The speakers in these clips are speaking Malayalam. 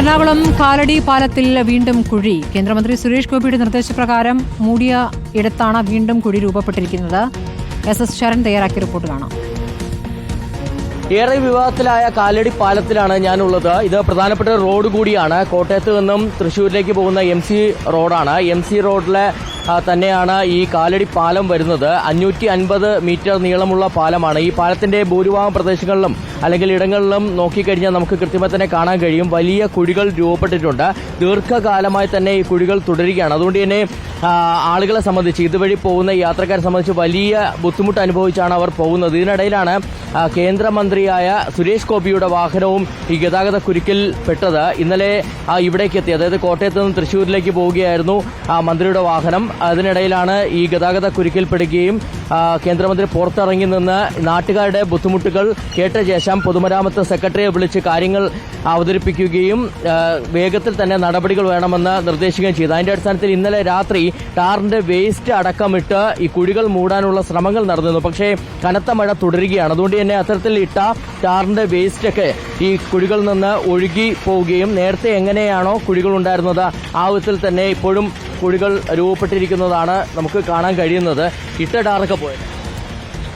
എറണാകുളം കാലടി പാലത്തിൽ വീണ്ടും കുഴി. കേന്ദ്രമന്ത്രി സുരേഷ് ഗോപിയുടെ നിർദ്ദേശപ്രകാരം മൂടിയ ഇടത്താണ് വീണ്ടും കുഴി രൂപപ്പെട്ടിരിക്കുന്നത്. എസ് എസ് ശരൺ തയ്യാറാക്കിയ റിപ്പോർട്ട് കാണാം. ഏറെ വിവാദത്തിലായ കാലടി പാലത്തിലാണ് ഞാനുള്ളത്. ഇത് പ്രധാനപ്പെട്ട റോഡ് കൂടിയാണ്. കോട്ടയത്ത് നിന്നും തൃശ്ശൂരിലേക്ക് പോകുന്ന എം സി റോഡാണ്. എം സി റോഡിലെ തന്നെയാണ് ഈ കാലടി പാലം വരുന്നത്. അഞ്ഞൂറ്റി അൻപത് മീറ്റർ നീളമുള്ള പാലമാണ്. ഈ പാലത്തിന്റെ ഭൂരിഭാഗം പ്രദേശങ്ങളിലും അല്ലെങ്കിൽ ഇടങ്ങളിലും നോക്കിക്കഴിഞ്ഞാൽ നമുക്ക് കൃത്യമായി തന്നെ കാണാൻ കഴിയും. വലിയ കുഴികൾ രൂപപ്പെട്ടിട്ടുണ്ട്. ദീർഘകാലമായി തന്നെ ഈ കുഴികൾ തുടരുകയാണ്. അതുകൊണ്ട് തന്നെ ആളുകളെ സംബന്ധിച്ച് ഇതുവഴി പോകുന്ന യാത്രക്കാരെ സംബന്ധിച്ച് വലിയ ബുദ്ധിമുട്ട് അനുഭവിച്ചാണ് അവർ പോകുന്നത്. ഇതിനിടയിലാണ് കേന്ദ്രമന്ത്രിയായ സുരേഷ് ഗോപിയുടെ വാഹനവും ഈ ഗതാഗത കുരുക്കിൽ പെട്ടത്. ഇന്നലെ ഇവിടേക്ക് എത്തി. അതായത് കോട്ടയത്ത് നിന്ന് തൃശൂരിലേക്ക് പോവുകയായിരുന്നു മന്ത്രിയുടെ വാഹനം. അതിനിടയിലാണ് ഈ ഗതാഗത കുരുക്കിൽ പെടുകയും കേന്ദ്രമന്ത്രി പുറത്തിറങ്ങി നിന്ന് നാട്ടുകാരുടെ ബുദ്ധിമുട്ടുകൾ കേട്ട ശേഷം പൊതുമരാമത്ത് സെക്രട്ടറിയെ വിളിച്ച് കാര്യങ്ങൾ അവതരിപ്പിക്കുകയും വേഗത്തിൽ തന്നെ നടപടികൾ വേണമെന്ന് നിർദ്ദേശിക്കുകയും ചെയ്തു. അതിന്റെ അടിസ്ഥാനത്തിൽ ഇന്നലെ രാത്രി ടാറിന്റെ വേസ്റ്റ് അടക്കമിട്ട് ഈ കുഴികൾ മൂടാനുള്ള ശ്രമങ്ങൾ നടന്നിരുന്നു. പക്ഷേ കനത്ത മഴ തുടരുകയാണ്. അതുകൊണ്ട് തന്നെ അത്തരത്തിൽ ഇട്ട ടാറിന്റെ വേസ്റ്റ് ഒക്കെ ഈ കുഴികളിൽ നിന്ന് ഒഴുകി പോവുകയും നേരത്തെ എങ്ങനെയാണോ കുഴികൾ ഉണ്ടായിരുന്നത് ആ വിധത്തിൽ തന്നെ ഇപ്പോഴും കുഴികൾ രൂപപ്പെട്ടിരിക്കുന്നതാണ് നമുക്ക് കാണാൻ കഴിയുന്നത്. ഇട്ട ടാറൊക്കെ പോയത്.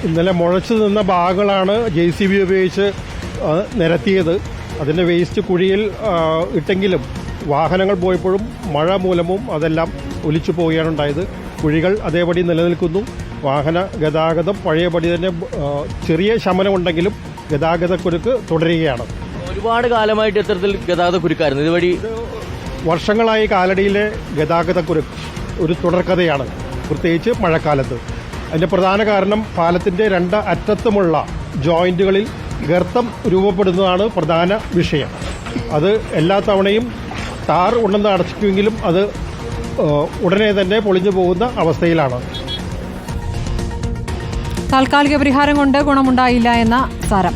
ഇന്നലെ മുഴച്ചു നിന്ന ഭാഗങ്ങളാണ് ജെ സി ബി ഉപയോഗിച്ച് നിരത്തിയത്. അതിന്റെ വേസ്റ്റ് കുഴിയിൽ ഇട്ടെങ്കിലും വാഹനങ്ങൾ പോയപ്പോഴും മഴ മൂലവും അതെല്ലാം ഒലിച്ചു പോവുകയാണ് ഉണ്ടായത്. കുഴികൾ അതേപടി നിലനിൽക്കുന്നു. വാഹന ഗതാഗതം പഴയപടി തന്നെ ചെറിയ ശമനമുണ്ടെങ്കിലും ഗതാഗതക്കുരുക്ക് തുടരുകയാണ്. ഒരുപാട് കാലമായിട്ട് ഇത്തരത്തിൽ ഗതാഗത കുരുക്കായിരുന്നു. ഇതുവഴി വർഷങ്ങളായി കാലടിയിലെ ഗതാഗതക്കുരുക്ക് ഒരു തുടർക്കഥയാണ് പ്രത്യേകിച്ച് മഴക്കാലത്ത്. അതിന്റെ പ്രധാന കാരണം പാലത്തിന്റെ രണ്ട് അറ്റത്തുമുള്ള ജോയിന്റുകളിൽ ഗർത്തം രൂപപ്പെടുന്നതാണ് പ്രധാന വിഷയം. അത് എല്ലാ തവണയും ടാർ ഉണ്ടെന്ന് അടച്ചിട്ടുവെങ്കിലും അത് ഉടനെ തന്നെ പൊളിഞ്ഞു പോകുന്ന അവസ്ഥയിലാണ്. താൽക്കാലിക പരിഹാരം കൊണ്ട് ഗുണമുണ്ടായില്ല എന്ന സാരം.